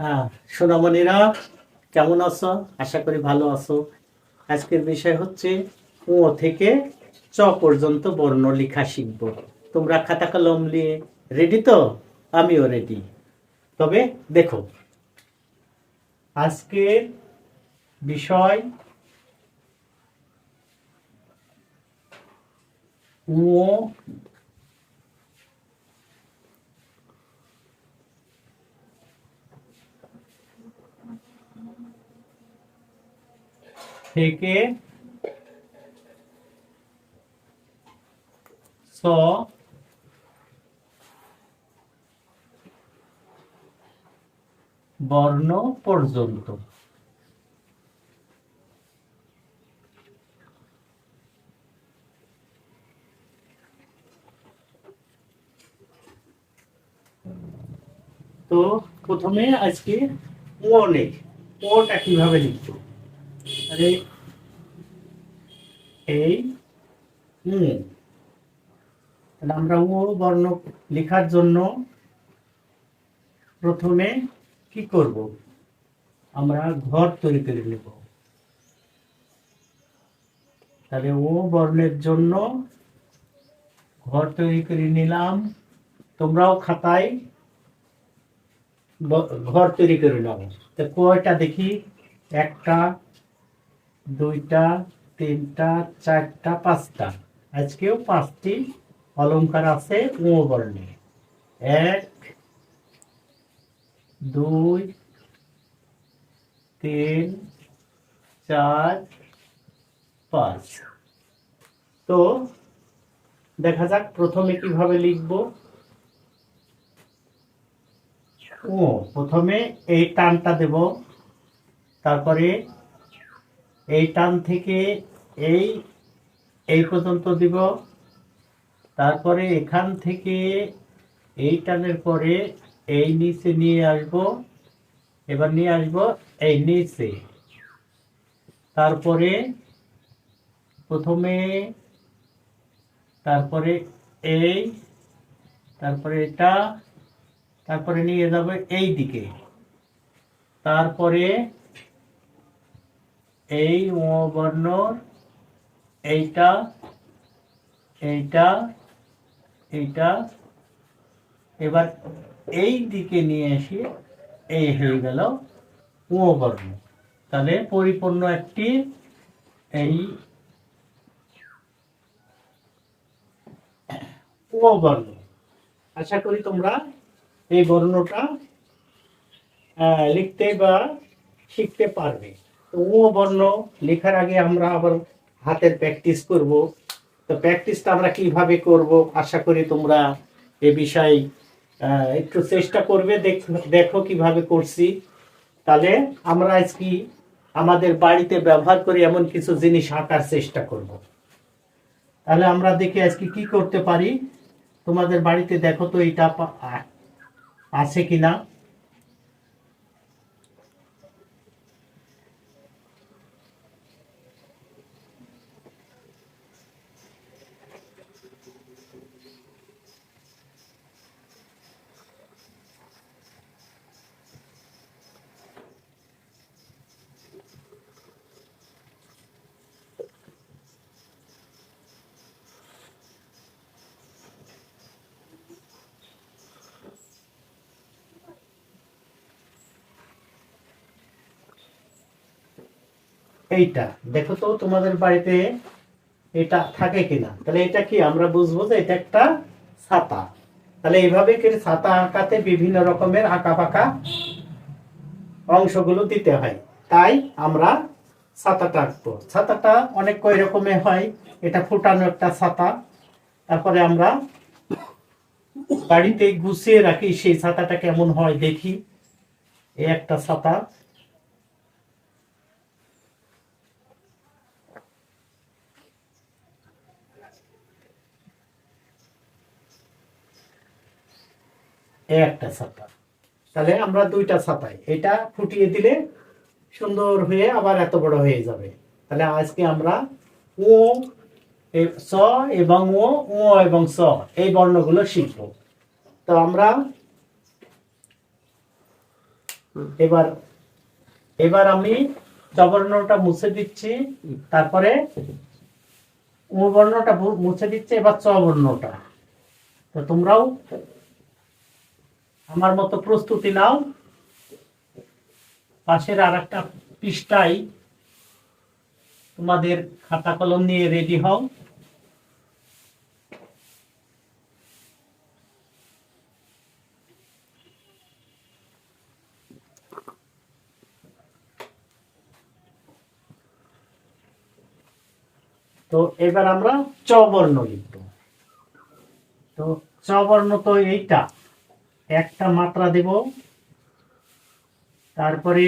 হ্যাঁ সোনামণিরা, কেমন আছো? আশা করি ভালো আছো। আজকের বিষয় হচ্ছে ও থেকে চ পর্যন্ত বর্ণ লেখা শিখব। তোমরা খাতা কলম নিয়ে রেডি তো? আমিও রেডি তবে দেখো, আজকের বিষয় ও থেকে স বর্ণ পর্যন্ত। তো প্রথমে আজকে নেই ওটা কীভাবে লিখব। আরে। এই? হুম। আমরা ও বর্ণ লেখার জন্য প্রথমে কি করব? আমরা ঘর তৈরি করে নেব। তাহলে ও বর্ণের জন্য ঘর তৈরি করে নিলাম। তোমরাও খাতায় ঘর তৈরি করে নাও। তো কয়টা দেখি? একটা দুইটা, তিনটা, চারটা, পাঁচটা। আজকেও পাঁচটি অলংকার আছে ও বর্ণে এক, দুই, তিন, চার, পাঁচ। তো দেখা যাক প্রথমে কীভাবে লিখব। ও, প্রথমে এই টানটা দেব। তারপরে এই টান থেকে এই এই পর্যন্ত দিব। তারপরে এখান থেকে এই টানের পরে এই নিচে নিয়ে আসব। এবার নিয়ে আসব এই নিচে। তারপরে প্রথমে, তারপরে এই, তারপরে এটা, তারপরে নিয়ে যাব এই দিকে। তারপরে এই ও বর্ণ এইটা এইটা এইটা। এবার এই দিকে নিয়ে এসে এই হয়ে গেল ও বর্ণ তাহলে পরিপূর্ণ একটি এই ও বর্ণ আশা করি তোমরা এই বর্ণটা লিখতে বা শিখতে পারবে। ও বর্ণ লেখার আগে আমরা আবার হাতের প্র্যাকটিস করব। তো প্র্যাকটিসটা আমরা কীভাবে করব? আশা করি তোমরা এ বিষয়ে একটু চেষ্টা করবে, দেখ- দেখো কীভাবে করছি। তাহলে আমরা আজকে আমাদের বাড়িতে ব্যবহার করে এমন কিছু জিনিস আঁকার চেষ্টা করব। তাহলে আমরা দেখি আজকে কি করতে পারি। তোমাদের বাড়িতে দেখো তো এটা আছে কিনা। এইটা। দেখো তো তোমাদের বাড়িতে এটা থাকে কিনা। তাহলে এটা কি? আমরা বুঝব যে এটা একটা ছাতা। তাহলে এইভাবে করে ছাতা আঁকাতে বিভিন্ন রকমের আঁকা পাকা অংশগুলো দিতে হয়। তাই আমরা ছাতাটা আঁকবো। ছাতাটা অনেক কয় রকমের হয়। এটা ফুটানো একটা ছাতা। তারপরে আমরা বাড়িতে গুছিয়ে রাখি সেই ছাতাটা কেমন হয় দেখি। এই একটা ছাতা। একটা ছাতা। তাহলে আমরা দুইটা ছাতাই। এটা ফুটিয়ে দিলে সুন্দর হয়ে আবার এত বড় হয়ে যাবে। তাহলে আজকে আমরা ও স এবং ও ও এবং স এই বর্ণগুলো শিখব। তো আমরা এবার এবার আমি চবর্ণটা মুছে দিচ্ছি, তারপরে উ বর্ণটা মুছে দিচ্ছি, এবার চ বর্ণটা। তো তোমরাও আমার মতো প্রস্তুতি নাও। পাশের আর একটা পৃষ্ঠায় তোমাদের খাতা কলম নিয়ে রেডি হও। তো এবার আমরা চবর্ণ বর্ণ লিখব। তো চবর্ণ বর্ণ তো এইটা। একটা মাত্রা দেব। তারপরে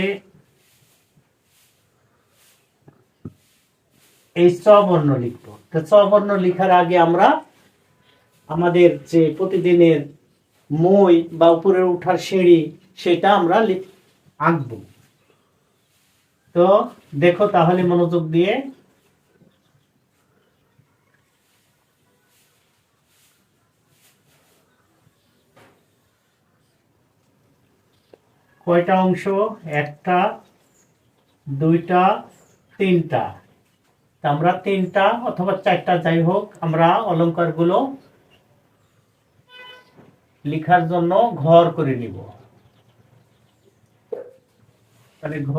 এই চ বর্ণ লিখব। তো চ বর্ণ লিখার আগে আমরা আমাদের যে প্রতিদিনের মই বা উপরে উঠার সিঁড়ি, সেটা আমরা আঁকবো। তো দেখো তাহলে মনোযোগ দিয়ে কয়টা অংশ? একটা, দুইটা, তিনটা। তা আমরা তিনটা অথবা চারটা যাই হোক, আমরা অলংকারগুলো লিখার জন্য ঘর করে নিব। তাহলে ঘ।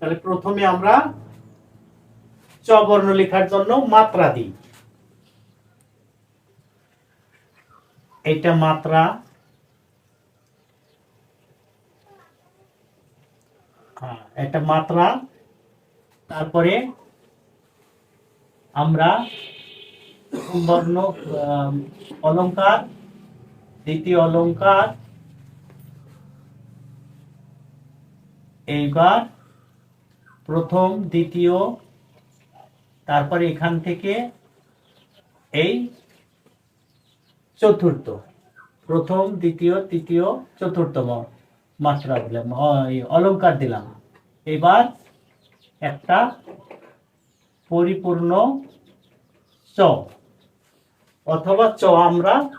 তাহলে প্রথমে আমরা চ বর্ণ লেখার জন্য মাত্রা দিই। এটা মাত্রা হ্যাঁ, একটা মাত্রা তারপরে আমরা বর্ণ আম, অলংকার দ্বিতীয় অলংকার এইবার প্রথম দ্বিতীয় তারপরে এখান থেকে এই চতুর্থ প্রথম দ্বিতীয় তৃতীয় চতুর্থ ম- মাত্রা দিলাম অ- এই অলংকার দিলাম। এবার একটা পরিপূর্ণ চ, অথবা চ আমরা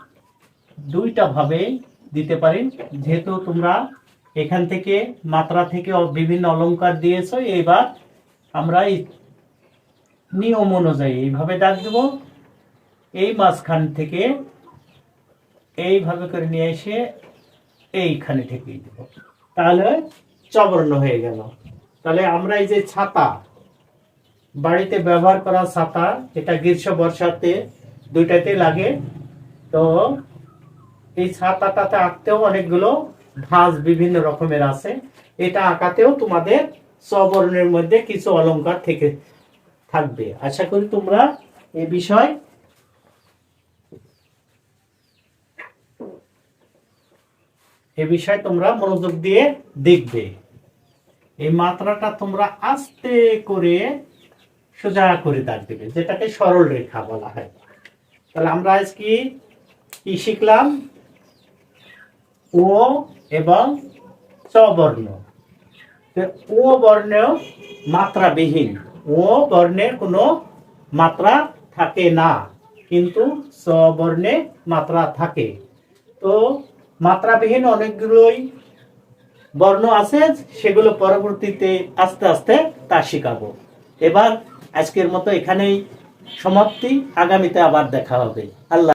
দুইটা ভাবে দিতে পারি। যেহেতু তোমরা এখান থেকে মাত্রা থেকে বিভিন্ন অলংকার দিয়েছ, এবার আমরা নিয়ম অনুযায়ী এইভাবে ডাক দেব। এই মাঝখান থেকে এইভাবে করে নিয়ে এসে এইখানে ঠেকিয়ে দেব। তাহলে চবর্ণ হয়ে গেল। তাহলে আমরা এই যে ছাতা, বাড়িতে ব্যবহার করা ছাতা, এটা গ্রীষ্ম বর্ষাতে দুইটাতে লাগে। তো এই ছাতাটাতে আঁকতেও অনেকগুলো ভাঁজ বিভিন্ন রকমের আছে। এটা আঁকাতেও তোমাদের সবর্ণের মধ্যে কিছু অলংকার থেকে থাকবে। আশা করি তোমরা এ বিষয় এ বিষয়ে তোমরা মনোযোগ দিয়ে দেখবে। এই মাত্রাটা তোমরা আস্তে করে সোজা করে দাগ দেবে, যেটাকে সরল রেখা বলা হয়। তাহলে আমরা আজ কি শিখলাম? ও এবং চ বর্ণ। ও বর্ণ মাত্রাবিহীন, ও বর্ণের কোনো মাত্রা থাকে না, কিন্তু স বর্ণে মাত্রা থাকে। তো মাত্রাবিহীন অনেকগুলোই বর্ণ আছে, সেগুলো পরবর্তীতে আস্তে আস্তে তা শিখাবো। এবার আজকের মতো এখানেই সমাপ্তি, আগামীতে আবার দেখা হবে। আল্লাহ